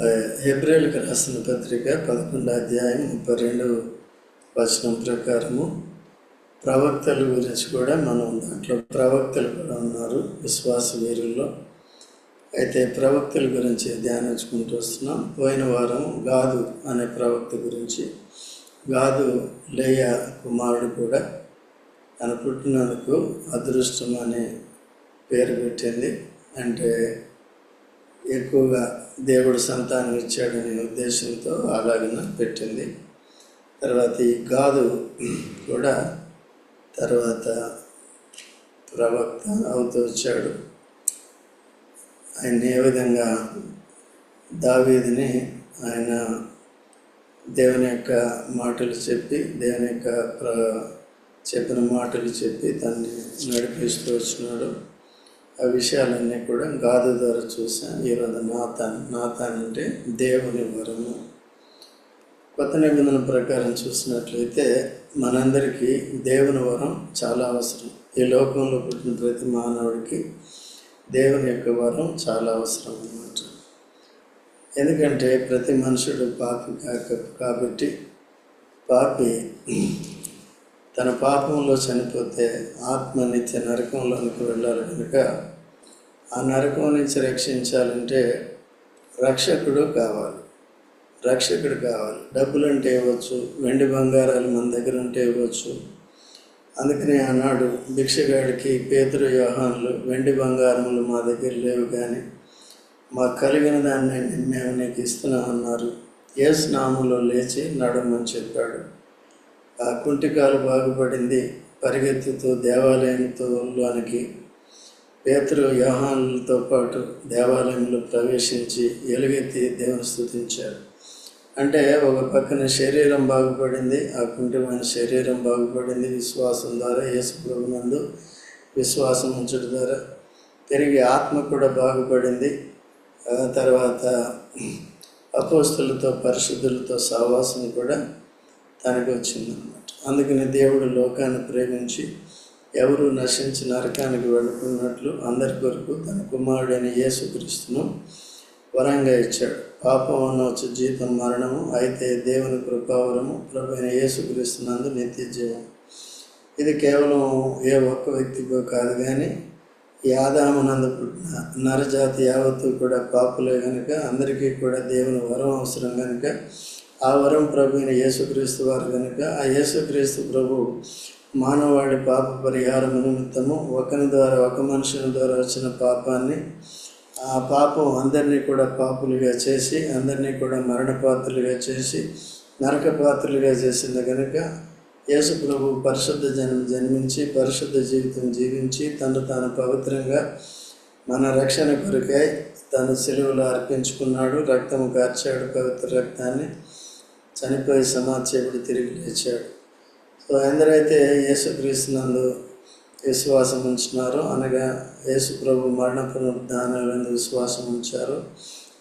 హెబ్రిల్కి రాసిన పత్రిక పదకొండు అధ్యాయం ముప్పై రెండు వచనం ప్రకారము. ప్రవక్తల గురించి కూడా మనం దాంట్లో ప్రవక్తలు కూడా ఉన్నారు విశ్వాస వీరుల్లో అయితే ప్రవక్తల గురించి ధ్యానించుకుంటూ వస్తున్నాం. పోయిన వారం గాదు అనే ప్రవక్త గురించి గాదు లేయ కుమారుడు కూడా తన పుట్టినందుకు అదృష్టం అనే పేరు పెట్టింది. అంటే ఎక్కువగా దేవుడు సంతానం ఇచ్చాడనే ఉద్దేశంతో అలాగన పెట్టింది. తర్వాత ఈ గాదు కూడా తర్వాత ప్రవక్త అవుతూ వచ్చాడు. ఆయన ఏ విధంగా దావీదిని ఆయన దేవుని యొక్క మాటలు చెప్పి దేవుని యొక్క ప్ర చెప్పిన మాటలు చెప్పి దాన్ని నడిపిస్తూ వచ్చినాడు. ఆ విషయాలన్నీ కూడా గాథ ద్వారా చూసాను ఈరోజు నాతాన్ నాతాన్ అంటే దేవుని వరము. కొత్త నిబంధన ప్రకారం చూసినట్లయితే మనందరికీ దేవుని వరం చాలా అవసరం. ఈ లోకంలో పుట్టిన ప్రతి మానవుడికి దేవుని యొక్క వరం చాలా అవసరం అన్నమాట. ఎందుకంటే ప్రతి మనుషుడు పాపి కాక కాబట్టి పాపి తన పాపంలో చనిపోతే ఆత్మ నిత్య నరకంలోనికి వెళ్ళాలి కనుక ఆ నరకం నుంచి రక్షించాలంటే రక్షకుడు కావాలి. రక్షకుడు కావాలి. డబ్బులుంటే ఇవ్వచ్చు వెండి బంగారాలు మన దగ్గర ఉంటే ఇవ్వచ్చు. అందుకనే ఆనాడు భిక్షగాడికి పేతురు వ్యవహారాలు వెండి బంగారములు మా దగ్గర లేవు కానీ మాకు కలిగిన దాన్ని మేము నీకు ఇస్తున్నామన్నారు ఏ స్నామంలో లేచి నడమని చెప్పాడు. ఆ కుంటికాలు బాగుపడింది. పరిగెత్తుతూ దేవాలయంతో లోనికి పేతురు వ్యవహారాలతో పాటు దేవాలయంలో ప్రవేశించి ఎలుగెత్తి దేవుని స్థుతించారు అంటే ఒక పక్కన శరీరం బాగుపడింది ఆ కుంటిమైన శరీరం బాగుపడింది. విశ్వాసం ద్వారా యేసు ప్రభునందు విశ్వాసం ఉంచడం ద్వారా తిరిగి ఆత్మ కూడా బాగుపడింది. తర్వాత అపోస్తులతో పరిశుద్ధులతో సహవాసం కూడా తనకు వచ్చిందన్నమాట. అందుకని దేవుడు లోకాన్ని ప్రేమించి ఎవరు నశించి నరకానికి వెళ్ళుకున్నట్లు అందరి కొరకు తన కుమారుడైన యేసుక్రీస్తును వరంగా ఇచ్చాడు. పాపం అనవచ్చు జీతం మరణము అయితే దేవుని కృపావరము ప్రభు అయిన యేసుక్రీస్తునందు నిత్య జీవం. ఇది కేవలం ఏ ఒక్క వ్యక్తికో కాదు కానీ ఈ ఆదామునందు పుట్టిన నరజాతి యావత్తు కూడా పాపులే కనుక అందరికీ కూడా దేవుని వరం అవసరం కనుక ఆ వరం ప్రభు అయిన యేసుక్రీస్తు వారు కనుక ఆ యేసుక్రీస్తు ప్రభు మానవాడి పాప పరిహారం నిమిత్తము ఒకని ద్వారా ఒక మనుషుని ద్వారా వచ్చిన పాపాన్ని ఆ పాపం అందరినీ కూడా పాపులుగా చేసి అందరినీ కూడా మరణపాత్రులుగా చేసి నరక పాత్రలుగా చేసింది కనుక యేసు ప్రభు పరిశుద్ధ జనం జన్మించి పరిశుద్ధ జీవితం జీవించి తను తాను పవిత్రంగా మన రక్షణ కొరకై తను సెలవులు అర్పించుకున్నాడు రక్తం కార్చాడు పవిత్ర రక్తాన్ని చనిపోయి సమాచేపుడు తిరిగి లేచాడు. ఎందరైతే యేసుక్రీస్తునందు విశ్వాసం ఉంచినారో. అనగా యేసు ప్రభు మరణ పునరుద్ధానాలందు విశ్వాసం ఉంచారు.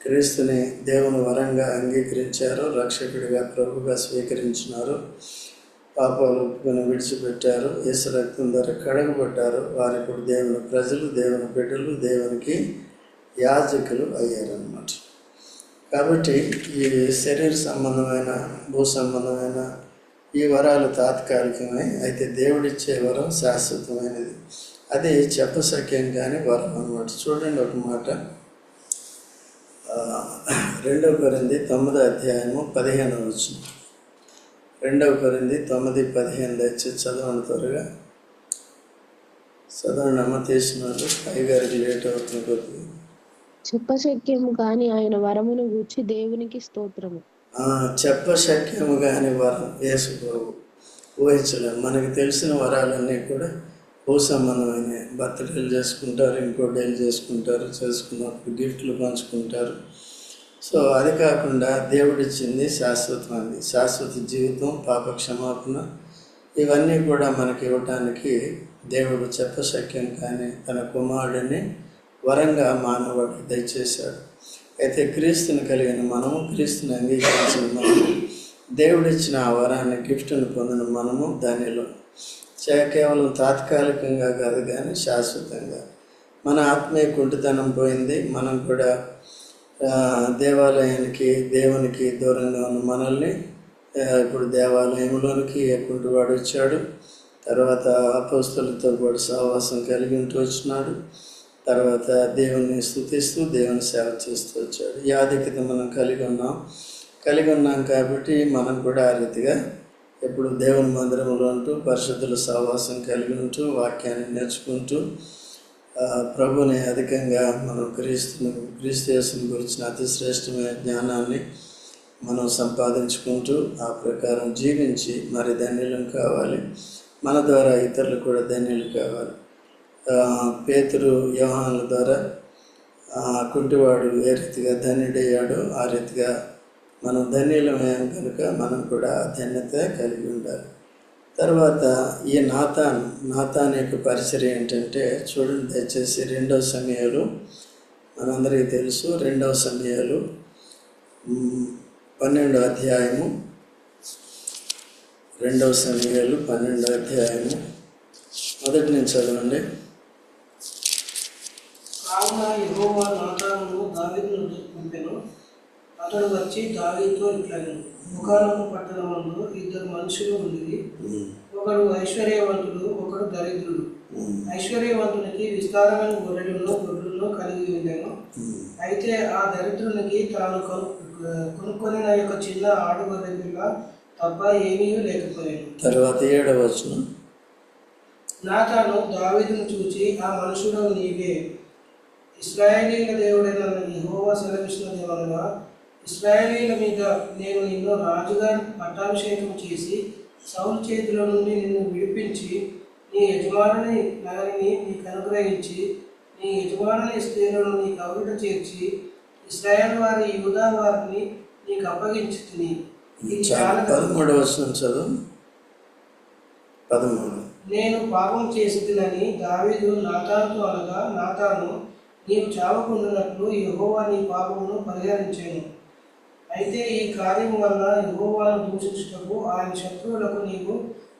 క్రీస్తుని దేవుని వరంగా అంగీకరించారు. రక్షకుడిగా ప్రభుగా స్వీకరించినారు. పాపాలు ఒప్పుకొని విడిచిపెట్టారు. యేసు రక్తం ద్వారా కడగబడ్డారు. వారు ఇప్పుడు దేవుని ప్రజలు దేవుని బిడ్డలు దేవునికి యాజకులు అయ్యారన్నమాట. కాబట్టి ఈ శరీర సంబంధమైన భూ సంబంధమైన ఈ వరాలు తాత్కాలికమే అయితే దేవుడిచ్చే వరం శాశ్వతమైనది. అది చెప్పసఖ్యం కానీ వరం అనమాట చూడండి ఒక మాట. రెండవ కొరింది తొమ్మిదో అధ్యాయము పదిహేను వచ్చింది రెండవ కొరింది తొమ్మిది పదిహేను తెచ్చి చదవండి త్వరగా. చదవండి అమ్మ తీసిన పైగారికి లేట్ అవుతుంది కొద్దిగా. చెప్పశక్యము కానీ ఆయన వరమును గూర్చి దేవునికి స్తోత్రము. చెప్పశక్యము కాని వరం యేసు ప్రభు ఊహించలేము మనకి తెలిసిన వరాలన్నీ కూడా భూ సంబంధమైన బర్త్డేలు చేసుకుంటారు ఇంకో డేలు చేసుకుంటారు చేసుకున్నప్పుడు గిఫ్ట్లు పంచుకుంటారు. సో అది కాకుండా దేవుడిచ్చింది శాశ్వతమైంది. శాశ్వత జీవితం పాప క్షమాపణ ఇవన్నీ కూడా మనకి ఇవ్వటానికి దేవుడు చెప్పశక్యం కానీ తన కుమారుడిని వరంగా మానవుడికి దయచేశాడు. అయితే క్రీస్తుని కలిగిన మనము క్రీస్తుని అంగీకరించిన మనము దేవుడిచ్చిన ఆ వరాన్ని గిఫ్ట్ను పొందిన మనము దానిలో. కేవలం తాత్కాలికంగా కాదు కానీ శాశ్వతంగా. మన ఆత్మీయ కుంటితనం పోయింది. మనం కూడా దేవాలయానికి దేవునికి దూరంగా ఉన్న మనల్ని ఇప్పుడు దేవాలయంలోనికి కుంటువాడు వచ్చాడు తర్వాత అపోస్తులతో కూడా సహవాసం కలిగి ఉంటూ వచ్చినాడు. తర్వాత దేవుణ్ణి స్థుతిస్తూ దేవుని సేవ చేస్తూ వచ్చాడు. ఈ ఆధిక్యత మనం కలిగి ఉన్నాం. కలిగి ఉన్నాం కాబట్టి మనం కూడా ఆ రీతిగా ఎప్పుడు దేవుని మందిరంలో ఉంటూ పరిశుద్ధుల సహవాసం కలిగి ఉంటూ వాక్యాన్ని నేర్చుకుంటూ ప్రభుని అధికంగా మనం క్రీస్తుని క్రీస్తు యేసుని గురించిన అతి శ్రేష్టమైన జ్ఞానాన్ని మనం సంపాదించుకుంటూ ఆ ప్రకారం జీవించి మరి ధన్యులం కావాలి. మన ద్వారా ఇతరులు కూడా ధన్యులు కావాలి. పేతురు వ్యవహారాల ద్వారా కుంటివాడు ఏ రీతిగా ధన్యుడయ్యాడో ఆ రీతిగా మనం ధన్యులమయ్యాం కనుక మనం కూడా ధన్యత కలిగి ఉండాలి. తర్వాత ఈ నాతాన్ నాతాన్ యొక్క పరిచయం ఏంటంటే చూడండి దయచేసి రెండవ సమయాలు మనందరికీ తెలుసు. రెండవ సమయాలు పన్నెండో అధ్యాయము రెండవ సమయాలు పన్నెండో అధ్యాయము. మొదటి నుంచి చదవండి. కావున యెహోవా నాతానును దావీదును పంపెను. అతడు వచ్చి దావీదుతో ఇట్లను ముఖానము పట్టణమందు ఇద్దరు మనుషులు మ్, ఒకడు ఐశ్వర్యవంతుడు ఒకడు దరిద్రుడు. ఐశ్వర్యవంతునికి విస్తారమైన గొర్రెలను గొడ్లను కలిగి ఉండెను. అయితే ఆ దరిద్రునికి తాను కొను కొనుక్కొని యొక్క చిన్న ఆడు గొర్రె పిల్ల తప్ప ఏమీ లేకపోయాను. తర్వాత ఏడవ వచనం నాతాను దావీదును చూచి ఆ మనుషుడు నీవే. ఇస్రాయేలీల దేవుడైన యెహోవా సెలవిస్తున్నదేమనగా ఇస్రాయేలీల మీద నేను నిన్ను రాజుగా పట్టాభిషేకం చేసి సౌలు చేతిలో నుండి నిన్ను విడిపించి నీ యజమానుని నగరిని నీకు అనుగ్రహించి నీ యజమానుని స్త్రీలను నీకు అవిట చేర్చి ఇస్రాయేల్ వారి యూదా వారిని నీకు అప్పగించి తిని ఇది చాలా చాలా పదమూడవ వచనం చదువు. పదమూడు. నేను పాపం చేసినని దావీదు నాతానుతో అనగా నాతాను నీవు చావకుండానట్లు యహోవా నీ పాపమును పరిహరించాను. అయితే ఈ కార్యం వల్ల యహోవాను దూషించుటకు ఆయన శత్రువులకు నీవు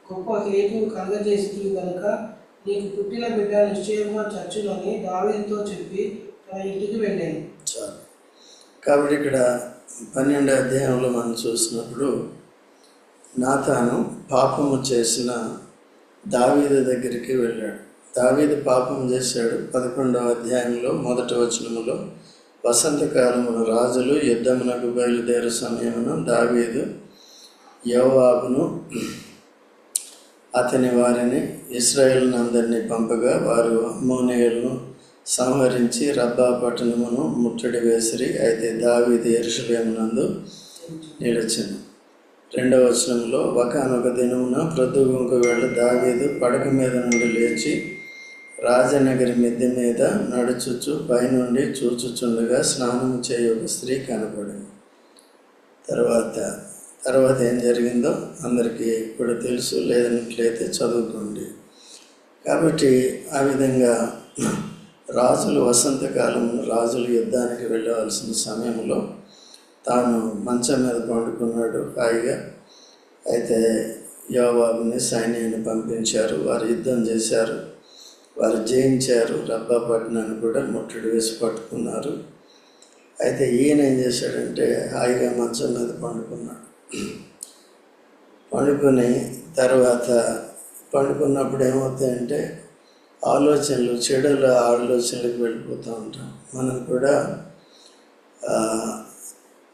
గొప్ప హేతు కలగజేసి కనుక నీకు పుట్టిన బిడ్డ నిశ్చయంగా చచ్చునని దావీదుతో చెప్పి తన ఇంటికి వెళ్ళాను. చాలు. కాబట్టి ఇక్కడ పన్నెండు అధ్యాయంలో మనం చూసినప్పుడు నాతాను పాపము చేసిన దావీదు దగ్గరికి వెళ్ళాడు. దావీదు పాపం చేశాడు. పదకొండవ అధ్యాయంలో మొదటి వచనములో వసంతకాలమున రాజులు యుద్ధమునకు బయలుదేరు సమయమున దావీదు యోవాబును అతని వారిని ఇస్రాయేల్ అందరినీ పంపగా వారు అమ్మోనియులను సంహరించి రబ్బా పట్టణమును ముట్టడి వేసిరి అయితే దావీది ఎరుషలేమునందు నిలిచింది రెండవ వచనంలో ఒకనొక దినమున ప్రొద్దుగుంక వేళ దావీదు పడక మీద నుండి లేచి రాజనగరి మిద్దె మీద నడుచుచు పైనుండి చూచుచుండగా స్నానం చేయ ఒక స్త్రీ కనపడింది తర్వాత తర్వాత ఏం జరిగిందో అందరికీ కూడా తెలుసు లేదన్నట్లయితే చదువుకోండి. కాబట్టి ఆ విధంగా రాజులు వసంతకాలం రాజులు యుద్ధానికి వెళ్ళవలసిన సమయంలో తాను మంచం మీద పండుకున్నాడు హాయిగా. అయితే యోబాబుని సైన్యాన్ని పంపించారు వారు యుద్ధం చేశారు. వారు జయించారు. రబ్బాపట్నాన్ని కూడా ముట్టడి వేసి పట్టుకున్నారు. అయితే ఈయన ఏం చేశాడంటే హాయిగా మంచం మీద పండుకున్నాడు. పండుకొని తర్వాత పండుకున్నప్పుడు ఏమవుతాయంటే ఆలోచనలు చెడుల ఆలోచనలకు వెళ్ళిపోతూ ఉంటాం. మనం కూడా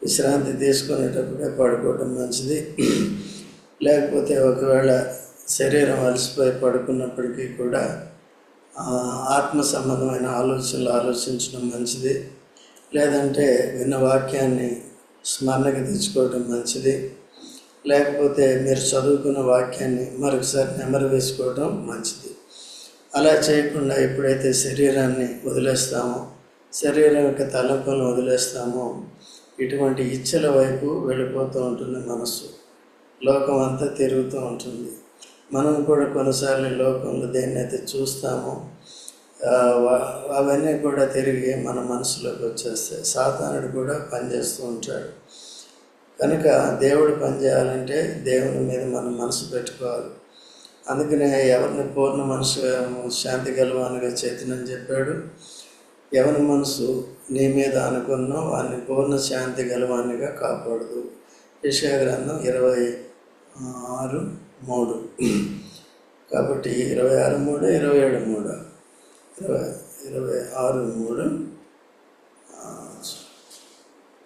విశ్రాంతి తీసుకునేటప్పుడే పడుకోవటం మంచిది. లేకపోతే ఒకవేళ శరీరం అలసిపోయి పడుకున్నప్పటికీ కూడా ఆత్మ సంబంధమైన ఆలోచనలు ఆలోచించడం మంచిది. లేదంటే విన్న వాక్యాన్ని స్మరణకి తెచ్చుకోవడం మంచిది. లేకపోతే మీరు చదువుకున్న వాక్యాన్ని మరొకసారి నెమరు వేసుకోవడం మంచిది. అలా చేయకుండా ఎప్పుడైతే శరీరాన్ని వదిలేస్తామో శరీరం యొక్క తలంపులను వదిలేస్తామో ఇటువంటి ఇచ్చల వైపు వెళ్ళిపోతూ ఉంటుంది మనస్సు. లోకం అంతా తిరుగుతూ ఉంటుంది. మనం కూడా కొన్నిసార్లు ఈ లోకంలో దేన్నైతే చూస్తామో అవన్నీ కూడా తిరిగి మన మనసులోకి వచ్చేస్తాయి. సాతానుడు కూడా పనిచేస్తూ ఉంటాడు. కనుక దేవుడు పనిచేయాలంటే దేవుని మీద మనం మనసు పెట్టుకోవాలి. అందుకనే ఎవరిని పూర్ణ మనసు శాంతి గలవానిగా చేతినని చెప్పాడు. ఎవరి మనసు నీ మీద అనుకున్నో వారిని పూర్ణ శాంతి గలవానిగా కాపాడదు. యెషయా గ్రంథం ఇరవై ఆరు మూడు. కాబట్టి ఇరవై ఆరు మూడు ఇరవై ఏడు మూడు. ఇరవై ఇరవై ఆరు మూడు.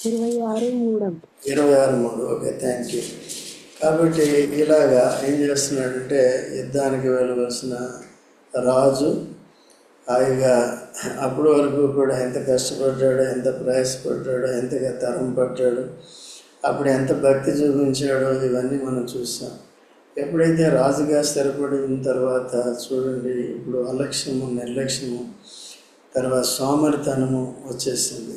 ఇరవై ఆరు మూడం. ఇరవై ఆరు మూడు. Okay thank you. కాబట్టి ఇలాగా ఏం చేస్తున్నాడంటే యుద్ధానికి వెళ్ళవలసిన రాజు హాయిగా అప్పటి వరకు కూడా ఎంత కష్టపడ్డాడో ఎంత ప్రయాసపడ్డాడో ఎంతగా తరం పడ్డాడు అప్పుడు ఎంత భక్తి చూపించాడో ఇవన్నీ మనం చూసాం ఎప్పుడైతే రాజుగా స్థిరపడిన తర్వాత చూడండి ఇప్పుడు అలక్ష్యము నిర్లక్ష్యము తర్వాత సోమరితనము వచ్చేసింది.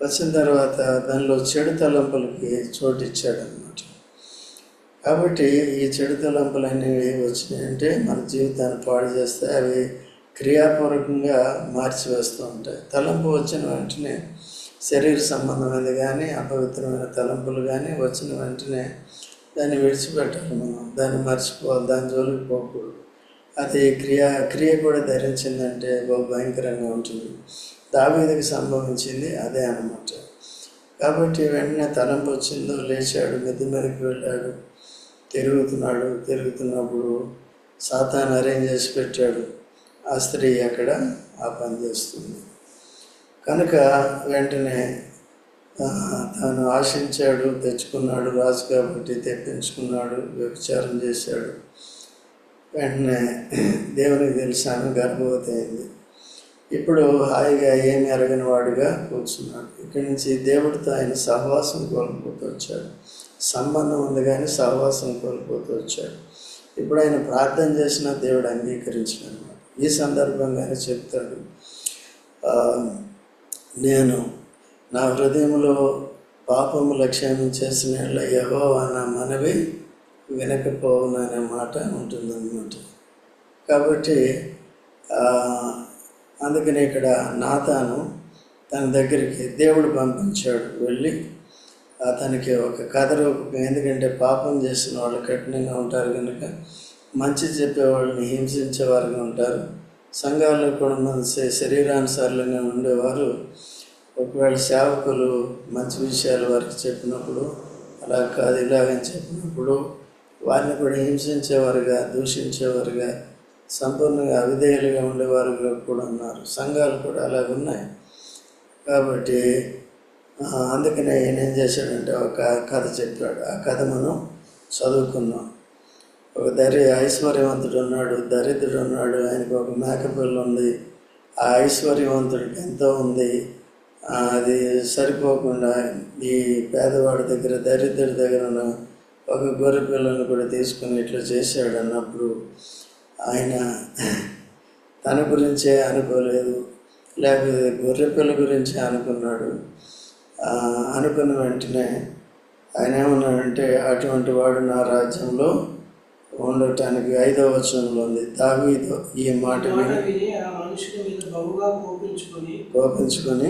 వచ్చిన తర్వాత దానిలో చెడు తలంపులకి చోటు ఇచ్చాడనమాట కాబట్టి ఈ చెడు తలంపులు అనేవి వచ్చినాయంటే మన జీవితాన్ని పాడు చేస్తే అవి క్రియాపూర్వకంగా మార్చివేస్తూ ఉంటాయి. తలంపు వచ్చిన వెంటనే శరీర సంబంధమైనది కానీ అపవిత్రమైన తలంపులు కానీ వచ్చిన వెంటనే దాన్ని విడిచిపెట్టాలి మనం దాన్ని మర్చిపోవాలి దాని జోలికి పోకూడదు. అది క్రియ క్రియ కూడా ధరించిందంటే బహు భయంకరంగా ఉంటుంది. దావీదికి సంభవించింది అదే అన్నమాట. కాబట్టి వెంటనే తలంపు వచ్చిందో లేచాడు మిద్ది మీదకి వెళ్ళాడు తిరుగుతున్నాడు తిరుగుతున్నప్పుడు సాతాన్ అరేంజ్ చేసి పెట్టాడు. ఆ స్త్రీ అక్కడ ఆ పని చేస్తుంది. కనుక వెంటనే తాను ఆశించాడు తెచ్చుకున్నాడు రాజు కాబట్టి తెప్పించుకున్నాడు వ్యభిచారం చేశాడు. వెంటనే దేవునికి తెలిసి ఆమె గర్భవతి అయింది. ఇప్పుడు హాయిగా ఏమి ఎరగని వాడుగా కూర్చున్నాడు. ఇక్కడి నుంచి దేవుడితో ఆయన సహవాసం కోల్పోతూ వచ్చాడు. సంబంధం ఉంది కానీ సహవాసం కోల్పోతూ వచ్చాడు. ఇప్పుడు ఆయన ప్రార్థన చేసిన దేవుడు అంగీకరించాడు ఈ సందర్భంగానే చెప్తాడు. నేను నా హృదయంలో పాపము లక్ష్యం చేసిన యహో నా మనవి వినకపోవును అనే మాట ఉంటుందన్నమాట. కాబట్టి అందుకని ఇక్కడ నాతాను తన దగ్గరికి దేవుడు పంపించాడు వెళ్ళి. అతనికి ఒక కథ రూపకం ఎందుకంటే పాపం చేసిన వాళ్ళు కఠినంగా ఉంటారు కనుక మంచి చెప్పేవాళ్ళని హింసించేవారుగా ఉంటారు. సంఘాల్లో కూడా మన శరీరానుసారంగా ఉండేవారు. ఒకవేళ సేవకులు మంచి విషయాలు వారికి చెప్పినప్పుడు అలా కాదు ఇలాగని చెప్పినప్పుడు వారిని కూడా హింసించేవారుగా దూషించేవారుగా సంపూర్ణంగా అవిధేయులుగా ఉండేవారుగా కూడా ఉన్నారు. సంఘాలు కూడా అలాగ ఉన్నాయి. కాబట్టి అందుకనే ఈయన ఏం చేశాడంటే ఒక కథ చెప్పాడు. ఆ కథ మనం చదువుకున్నాం ఒక దరి ఐశ్వర్యవంతుడు ఉన్నాడు దరిద్రుడు ఉన్నాడు ఆయనకు ఒక మేకపిల్ల ఉంది. ఆ ఐశ్వర్యవంతుడికి ఎంతో ఉంది. అది సరిపోకుండా ఈ పేదవాడి దగ్గర దరిద్రుడి దగ్గర ఉన్న ఒక గొర్రె పిల్లల్ని కూడా తీసుకుని ఇట్లా చేశాడు అన్నప్పుడు ఆయన తన గురించే అనుకోలేదు లేకపోతే గొర్రె పిల్ల గురించే అనుకున్నాడు. అనుకున్న వెంటనే ఆయన ఏమన్నాడంటే అటువంటి వాడు నా రాజ్యంలో ఉండటానికి ఐదవ వచనంలో ఉంది. దావీదు ఈ మాట విని కోపించుకొని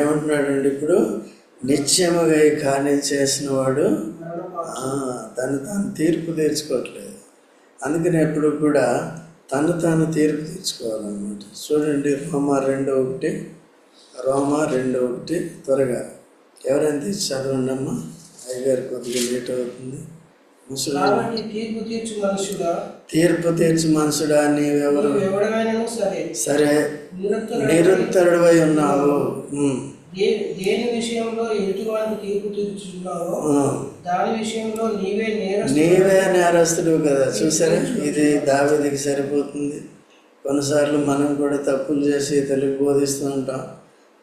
ఏమంటున్నాడండి ఇప్పుడు నిత్యముగా ఈ కార్యం చేసిన వాడు తను తాను తీర్పు తీర్చుకోవట్లేదు. అందుకని ఎప్పుడు కూడా తను తాను తీర్పు తీర్చుకోవాలన్నమాట. చూడండి రోమా రెండు ఒకటి. రోమా రెండు ఒకటి త్వరగా. ఎవరైనా తీసి చదవండి అమ్మా అయ్యగారు కొద్దిగా లేట్ అవుతుంది. తీర్పు తీర్చు మనుషుడా? నీవెవరు సరే. నిరుత్తరుడవై ఉన్నావు. దేని విషయంలో ఎటువంటి తీర్పు తీర్చున్నావో ఉమ్. దాని విషయంలో నీవే నేరస్తుడు. కదా. చూసారా? ఇది దావేదికి సరిపోతుంది. కొన్నిసార్లు మనం కూడా తప్పులు చేసి తెలుగు బోధిస్తూ ఉంటాం.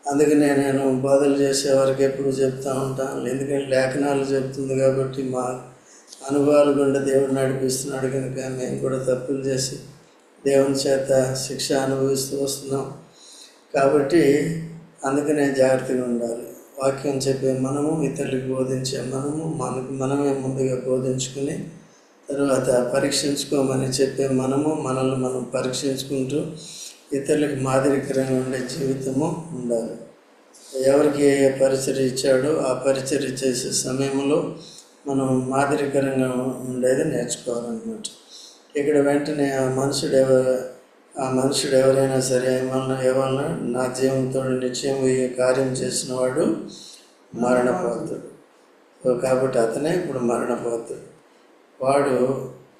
అందుకనే నేను బోధలు చేసే వారికి ఎప్పుడు చెప్తూ ఉంటాను ఎందుకంటే లేఖనాలు చెప్తుంది కాబట్టి మా అనుభవాలు గుండా దేవుడు నడిపిస్తున్నాడు కనుక మేము కూడా తప్పులు చేసి దేవుని చేత శిక్ష అనుభవిస్తూ వస్తున్నాం. కాబట్టి అందుకనే జాగ్రత్తగా ఉండాలి. వాక్యం చెప్పే మనము ఇతరులకు బోధించే మనము మనకు మనమే ముందుగా బోధించుకుని తర్వాత పరీక్షించుకోమని చెప్పే మనము మనల్ని మనం పరీక్షించుకుంటూ ఇతరులకు మాదిరికరంగా ఉండే జీవితము ఉండాలి. ఎవరికి ఏ పరిచయం ఇచ్చాడో ఆ పరిచయం చేసే సమయంలో మనం మాదిరికరంగా ఉండేది నేర్చుకోవాలన్నమాట. ఇక్కడ వెంటనే ఆ మనుషుడు ఎవరు ఆ మనుషుడు ఎవరైనా సరే ఏమన్నా ఏమన్నా నా జీవంతో నిశ్చయం ఈ కార్యం చేసిన వాడు మరణపోతుడు కాబట్టి అతనే ఇప్పుడు మరణపోతుడు. వాడు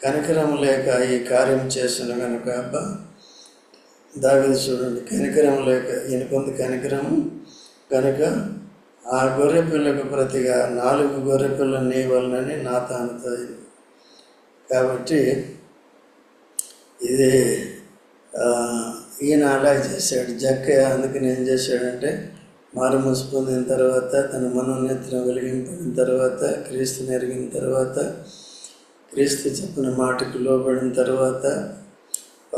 కనికరం లేక ఈ కార్యం చేసిన కనుక అబ్బా దావిది చూడండి కనికరం లేక ఇనుకొంది కనికరము. కనుక ఆ గొర్రె పిల్లకు ప్రతిగా నాలుగు గొర్రె పిల్లలు నీ వలనని నా తానుతాయి కాబట్టి ఇది ఈయన అలా చేశాడు. జక్క అందుకని ఏం చేశాడంటే మారుమూసి పొందిన తర్వాత తన మనోనేత్రం వెలిగింపిన తర్వాత క్రీస్తుని ఎరిగిన తర్వాత క్రీస్తు చెప్పిన మాటకు లోబడిన తర్వాత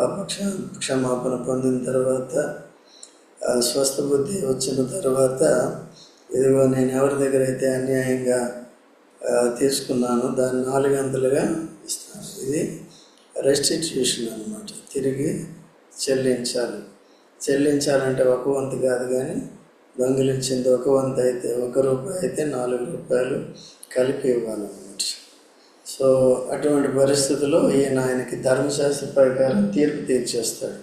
పాపక్ష క్షమాపణ పొందిన తర్వాత స్వస్థ బుద్ధి వచ్చిన తర్వాత ఇదిగో నేను ఎవరి దగ్గర అయితే అన్యాయంగా తీసుకున్నాను దాన్ని దాన్ని నాలుగంతలుగా ఇస్తాను. ఇది రెస్టిట్యూషన్ అనమాట తిరిగి చెల్లించాలి. చెల్లించాలంటే ఒక వంతు కాదు కానీ దొంగిలించింది ఒక వంతు అయితే ఒక రూపాయి అయితే నాలుగు రూపాయలు కలిపి ఇవ్వాలి. సో అటువంటి పరిస్థితుల్లో ఈయన ఆయనకి ధర్మశాస్త్ర ప్రకారం తీర్పు తీర్చేస్తాడు.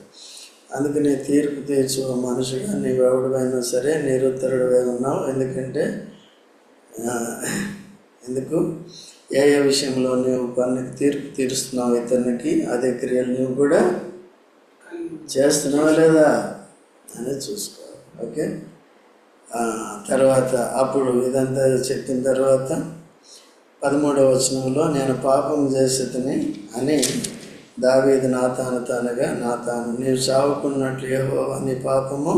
అందుకని తీర్పు తీర్చు మనిషిగా నీవు ఎవడివైనా సరే నిరుత్తరుడివై ఉన్నావు. ఎందుకంటే ఎందుకు? ఏ ఏ విషయంలో నీవు పన్నుకి తీర్పు తీరుస్తున్నావు ఇతనికి అదే క్రియలు నువ్వు కూడా చేస్తున్నావా లేదా అనేది చూసుకోవాలి. ఓకే? తర్వాత అప్పుడు ఇదంతా చెప్పిన తర్వాత పదమూడవ వచనంలో నేను పాపం చేసేదని అని దావీదు నా తాను తానుగా నా తాను నీవు చావుకున్నట్లు ఏవో నీ పాపము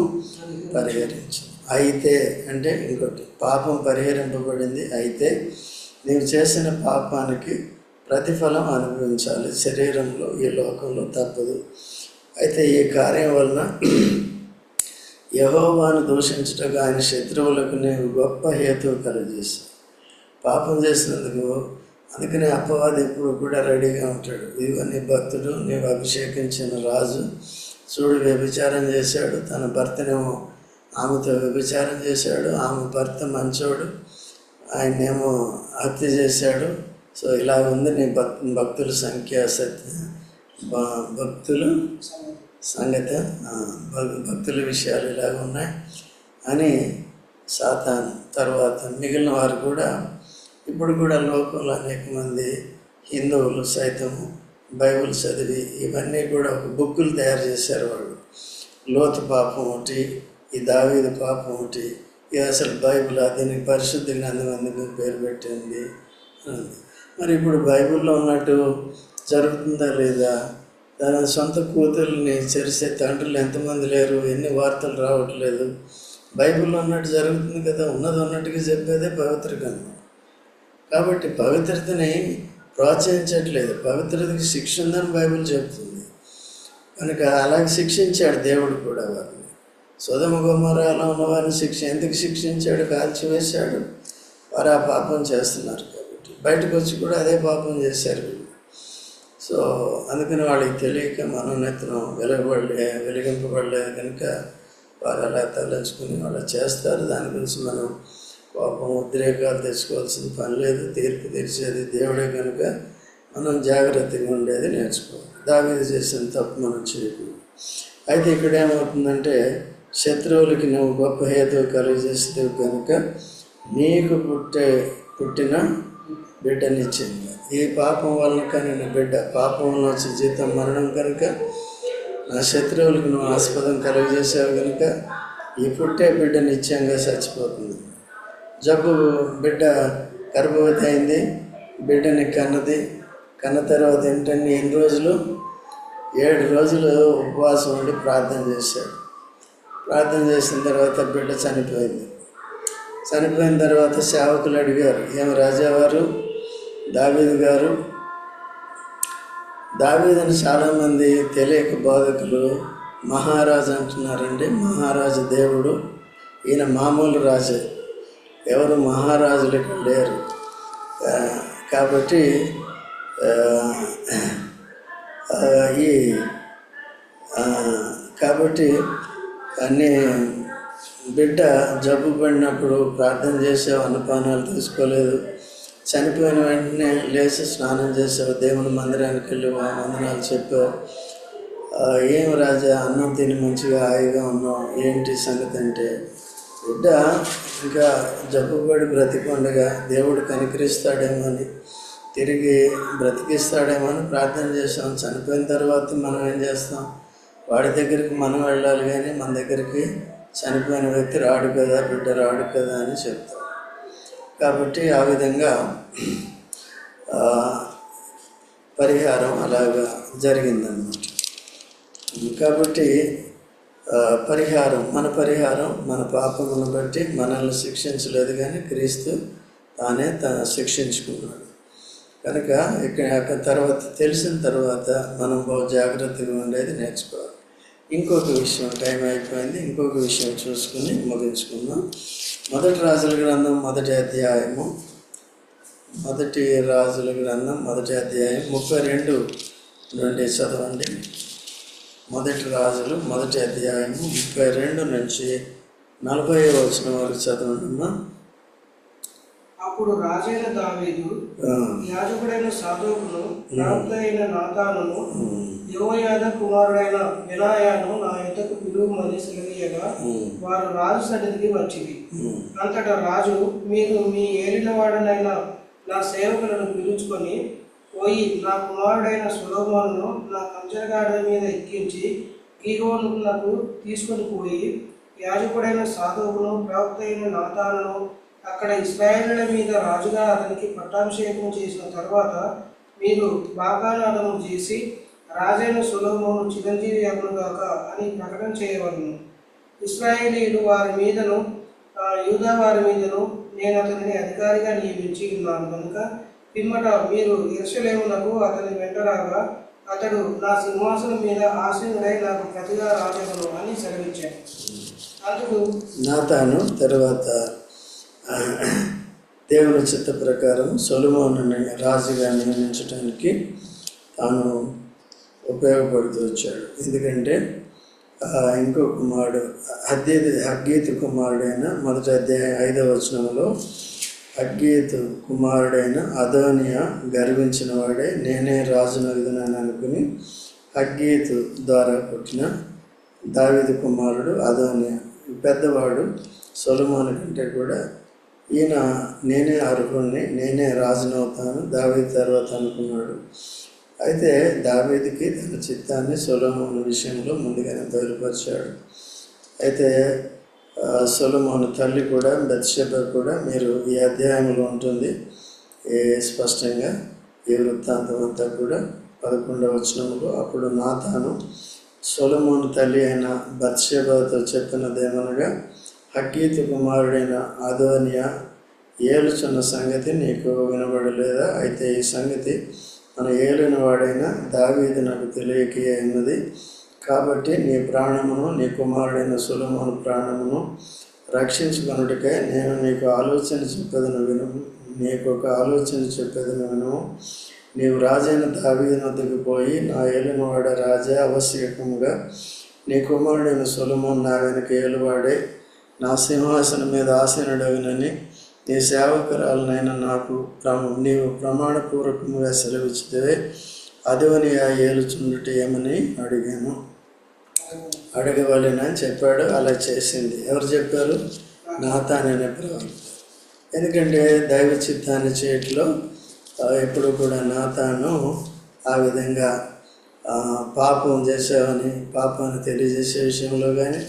పరిహరించు. అయితే అంటే ఇంకోటి పాపం పరిహరింపబడింది. అయితే నీవు చేసిన పాపానికి ప్రతిఫలం అనుభవించాలి. శరీరంలో ఈ లోకంలో తప్పదు. అయితే ఈ కార్యం వలన యహోవాను దూషించుటకు ఆయన శత్రువులకు నీవు గొప్ప హేతువు కలుగజేశావు. పాపం చేసినందుకు అందుకనే అపవాది ఎప్పుడు కూడా రెడీగా ఉంటాడు. ఇదిగో నీ భక్తుడు నీవు అభిషేకించిన రాజు చూడు వ్యభిచారం చేశాడు తన భర్తనేమో ఆమెతో వ్యభిచారం చేశాడు ఆమె భర్త మంచోడు ఆయన్నేమో హత్య చేశాడు. సో ఇలా ఉంది నీ భక్ భక్తుల సంఖ్య సత్య భ- భక్తులు సంగతి భక్- భక్తుల విషయాలు ఇలాగ ఉన్నాయి అని సాతాన్ తర్వాత మిగిలిన వారు కూడా ఇప్పుడు కూడా లోకంలో అనేక మంది హిందువులు సైతం బైబిల్ చదివి ఇవన్నీ కూడా ఒక బుక్కులు తయారు చేశారు వాళ్ళు. లోతు పాపం ఒకటి ఈ దావీదు పాపం ఒకటి ఇది అసలు బైబిల్ దీనికి పరిశుద్ధ గ్రంథం పేరు పెట్టింది. మరి ఇప్పుడు బైబిల్లో ఉన్నట్టు జరుగుతుందా లేదా? తన సొంత కూతుర్ని చెరిసే తండ్రులు ఎంతమంది లేరు? ఎన్ని వార్తలు రావట్లేదు? బైబిల్లో ఉన్నట్టు జరుగుతుంది కదా ఉన్నది ఉన్నట్టుగా చెప్పేదే పవిత్ర గ్రంథం. కాబట్టి పవిత్రతని ప్రోత్సహించట్లేదు. పవిత్రతకి శిక్ష ఉందని బైబిల్ చెప్తుంది కనుక అలాగే శిక్షించాడు దేవుడు కూడా వారిని. సుధమ గుమ్మరాలో ఉన్న వారిని శిక్ష ఎందుకు శిక్షించాడు? కాల్చివేశాడు వారు ఆ పాపం చేస్తున్నారు కాబట్టి. బయటకు వచ్చి కూడా అదే పాపం చేశారు సో అందుకని వాళ్ళకి తెలియక మనోనేత్రం వెలగబడలే వెలిగింపబడలేదు కనుక వారు అలా తలంచుకుని వాళ్ళు చేస్తారు. దాని గురించి మనం కోపం ఉద్రేకాలు తెచ్చుకోవాల్సిన పని లేదు తీర్పు తీర్చేది దేవుడే కనుక మనం జాగ్రత్తగా ఉండేది నేర్చుకోవాలి. దావీదు చేసిన తప్పు మనం చేయకూడదు. అయితే ఇక్కడ ఏమవుతుందంటే శత్రువులకి నువ్వు గొప్ప హేతువు కలుగజేస్తే కనుక నీకు పుట్టే పుట్టిన బిడ్డనిచ్చింది ఈ పాపం వలన కలిగిన బిడ్డ పాపం వలన వచ్చే జీతం మరణం కనుక నా శత్రువులకు నువ్వు ఆస్పదం కలుగజేసావు కనుక ఈ పుట్టే బిడ్డ నిత్యంగా చచ్చిపోతుంది. జబ్బు బిడ్డ గర్భవతి అయింది. బిడ్డని కన్నది. కన్న తర్వాత ఏంటంటే ఎన్ని రోజులు? ఏడు రోజులు ఉపవాసం ఉండి ప్రార్థన చేశాడు. ప్రార్థన చేసిన తర్వాత బిడ్డ చనిపోయింది. చనిపోయిన తర్వాత సేవకులు అడిగారు ఏం రాజావారు దావీదు గారు? దావీదని చాలామంది తెలియక బోధకులు మహారాజు అంటున్నారండి. మహారాజు దేవుడు. ఈయన మామూలు రాజే. ఎవరు మహారాజులు ఇక్కడ లేరు. కాబట్టి ఈ కాబట్టి అన్నీ బిడ్డ జబ్బు పడినప్పుడు ప్రార్థన చేసే అన్నపానాలు తీసుకోలేదు. చనిపోయిన వెంటనే లేచి స్నానం చేసావు దేవుని మందిరానికి వెళ్ళి వందనాలు చెప్పావు. ఏం రాజా అన్నం తిని మంచిగా హాయిగా ఉన్నాం ఏంటి సంగతి అంటే? బిడ్డ ఇంకా జబ్బుపడి బ్రతికొండగా దేవుడు కనికరిస్తాడేమో అని. తిరిగి బ్రతికిస్తాడేమో అని ప్రార్థన చేస్తాం చనిపోయిన తర్వాత మనం ఏం చేస్తాం? వాడి దగ్గరికి మనం వెళ్ళాలి కానీ మన దగ్గరికి చనిపోయిన వ్యక్తి రాడు కదా బిడ్డ రాడు కదా అని చెప్తాం. కాబట్టి ఆ విధంగా పరిహారం అలాగా జరిగిందన్నమాట. కాబట్టి పరిహారం మన పరిహారం మన పాపమును బట్టి మనల్ని శిక్షించలేదు కానీ క్రీస్తు తానే తన శిక్షించుకున్నాడు. కనుక ఇక్కడ తర్వాత తెలిసిన తర్వాత మనం బహు జాగ్రత్తగా ఉండేది నేర్చుకోవాలి. ఇంకొక విషయం టైం అయిపోయింది. ఇంకొక విషయం చూసుకుని ముగించుకుందాం. మొదటి రాజుల గ్రంథం మొదటి అధ్యాయము. మొదటి రాజుల గ్రంథం మొదటి అధ్యాయం ముప్పై రెండు నుండి చదవండి. మొదటి రాజులు మొదటి అధ్యాయము ముప్పై రెండు నుంచి నలభై వచ్చిన వరకు చదవండి అప్పుడు రాజైన దావీదు యాజకుడైన సాధోకును అయిన నాతానును యోయాద కుమారుడైన వినాయాను నా యుద్ధకు పిలువమని సెలవీయగా వారు రాజు సన్నిధికి వచ్చింది అంతటా రాజు మీరు మీ ఏలినవాడనైన నా సేవకులను పిలుచుకొని పోయి నా కుమారుడైన సులోమోను నా కంచరగాడ మీద ఎక్కించి గీగోనుకు తీసుకొని పోయి యాజకుడైన సాధువును ప్రవక్త అయిన నాతాను అక్కడ ఇస్రాయేళ్ళ మీద రాజుగా అతనికి పట్టాభిషేకం చేసిన తర్వాత మీరు బాగానాదము చేసి రాజైన సులోమోను చిరంజీవి అగునుగాక అని ప్రకటన చేయవలను. ఇస్రాయేలీలు వారి మీదను యూదా వారి మీదను నేను అతనిని అధికారిగా నియమించి ఉన్నాను. కనుక పిమ్మట మీరు ఎరుసలేమునకు అతని వెంటరాగా అతడు నా సింహాసనం మీద ఆసీనుడై నాకు ప్రతిగా రాజగును అని సెలవిచ్చాడు. అందుకు నాతాను తర్వాత దేవుని చిత్త ప్రకారం సొలమోనుని రాజుగా నియమించడానికి తాను ఉపయోగపడుతూ వచ్చాడు. ఎందుకంటే ఇంకో కుమారుడు హగ్గీత్ హగ్గీతు కుమారుడైన మొదటి అధ్యాయం ఐదవ వచనంలో హగ్గీతు కుమారుడైన అదోనియా గర్వించిన వాడే నేనే రాజునగుదనని అనుకుని హగ్గీతు ద్వారా పుట్టిన దావిదు కుమారుడు అదోనియా. పెద్దవాడు సొలమోను కంటే కూడా ఈయన నేనే అర్హుణ్ణి నేనే రాజునవుతాను దావీదు తర్వాత అనుకున్నాడు. అయితే దావీదుకి తన చిత్తాన్ని సొలమోను విషయంలో ముందుగానే బయలుపరిచాడు. అయితే సొలమోహన్ తల్లి కూడా బెత్షెబ కూడా మీరు ఈ అధ్యాయంలో ఉంటుంది. ఏ స్పష్టంగా ఈ వృత్తాంతం అంతా కూడా పదకొండవ వచనంలో అప్పుడు నాతాను సొలమోను తల్లి అయిన బత్షెబతో చెప్పినదేమనగా హక్కీతు కుమారుడైన అదోనియా ఏలుచున్న సంగతి నీకు వినబడలేదా? అయితే ఈ సంగతి మన ఏలిన వాడైన దావీది నాకు తెలియకే ఉన్నది కాబట్టి నీ ప్రాణమును నీ కుమారుడైన సులమును ప్రాణమును రక్షించుకున్నట్టుకై నేను నీకు ఆలోచన చెప్పేదను విను. నీకు ఒక ఆలోచన చెప్పేదను విను. నీవు రాజైన దావీదు వద్దకు పోయి నా ఏలినవాడ రాజా ఆవశ్యకముగా నీ కుమారుడైన సులమోన్ నా వెనుక ఏలువాడే నా సింహాసనం మీద ఆసీనుడవినని నీ సేవకురాలనైనా నాకు ప్రమ నీవు ప్రమాణపూర్వకంగా సెలవిచ్చితే అదివని ఆ ఏలుచుండుట ఏమని అడిగాను. అడగవలెనని చెప్పాడు. అలా చేసింది. ఎవరు చెప్పారు? నాతాననే ప్రవక్త. ఎందుకంటే దైవ చిత్తాన్ని చేయట్లో ఎప్పుడు కూడా నాతాను ఆ విధంగా పాపం చేసావని పాపాన్ని తెలియజేసే విషయంలో కానీ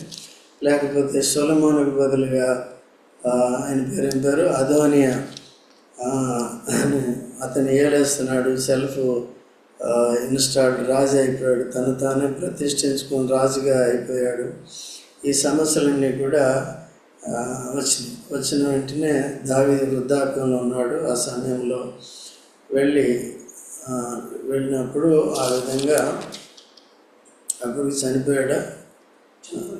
లేకపోతే సొలమోనుకు బదులుగా ఆయన పేరు పేరు? అదోనియా. అతను ఏలేస్తున్నాడు సెల్ఫ్ ఇన్స్టాల్డ్ రాజు అయిపోయాడు. తను తానే ప్రతిష్ఠించుకుని రాజుగా అయిపోయాడు. ఈ సమస్యలన్నీ కూడా ఆ, వచ్చినాయి వచ్చిన వెంటనే దావి వృద్ధాప్యంలో ఉన్నాడు. ఆ సమయంలో వెళ్ళి వెళ్ళినప్పుడు ఆ విధంగా అప్పుడు చనిపోయాడా?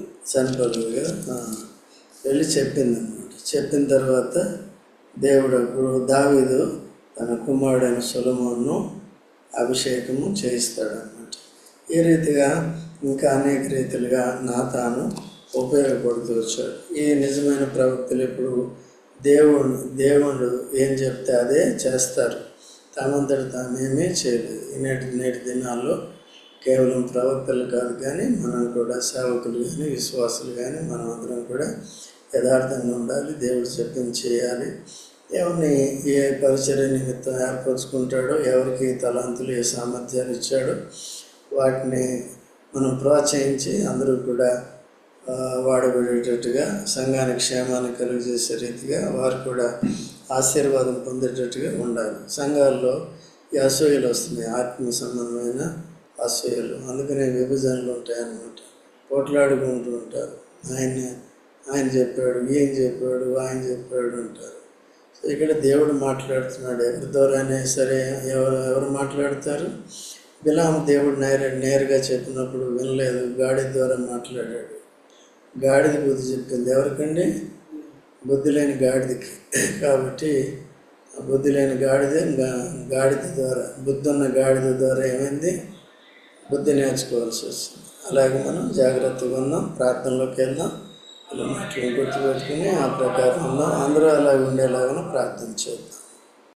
చనిపోలేదు కదా? వెళ్ళి చెప్పిందనమాట చెప్పిన తర్వాత దేవుడు అప్పుడు దావీదు తన కుమారుడైన సులమోను అభిషేకము చేయిస్తాడు అనమాట ఈ రీతిగా ఇంకా అనేక రీతిలుగా నాతాను ఉపయోగపడుతూ వచ్చాడు. ఈ నిజమైన ప్రవక్తలు ఇప్పుడు దేవుడు దేవుడు ఏం చెప్తే అదే చేస్తారు. తమంతట తామేమీ చేయలేదు. నేటి నేటి దినాల్లో కేవలం ప్రవక్తలు కాదు కానీ మనం కూడా సేవకులు కానీ విశ్వాసులు కానీ మనం అందరం కూడా యథార్థంగా ఉండాలి. దేవుడు చెప్పింది చేయాలి. ఎవరిని ఏ పరిచర్య నిమిత్తం ఏర్పరచుకుంటాడో ఎవరికి తలాంతులు ఏ సామర్థ్యాలు ఇచ్చాడో వాటిని మనం ప్రోత్సహించి అందరూ కూడా వాడబడేటట్టుగా సంఘానికి క్షేమాన్ని కలుగజేసే రీతిగా వారు కూడా ఆశీర్వాదం పొందేటట్టుగా ఉండాలి. సంఘాల్లో ఈ అసూయలు వస్తున్నాయి. ఆత్మ సంబంధమైన అసూయలు. అందుకనే విభజనలు ఉంటాయన్నమాట. పోట్లాడుకుంటూ ఉంటారు. ఆయన ఆయన చెప్పాడు ఏం చెప్పాడు ఆయన చెప్పాడు అంటారు. ఇక్కడ దేవుడు మాట్లాడుతున్నాడు. ఎవరి ద్వారానే సరే ఎవరు ఎవరు మాట్లాడతారు? బిలాం దేవుడు నేర నేరుగా చెప్పినప్పుడు వినలేదు. గాడి ద్వారా మాట్లాడాడు. గాడిద బుద్ధి చెప్పింది ఎవరికండి? బుద్ధి లేని గాడిదకి. కాబట్టి బుద్ధి లేని గాడిదే గాడిద ద్వారా బుద్ధి ఉన్న గాడిద ద్వారా ఏమైంది? బుద్ధి నేర్చుకోవాల్సి వస్తుంది. అలాగే మనం జాగ్రత్తగా ఉందాం ప్రార్థనలోకి వెళ్దాం. ఇలా మాటలు ఆ ప్రకారం అందరూ అలా ఉండేలాగా ప్రార్థన చేద్దాం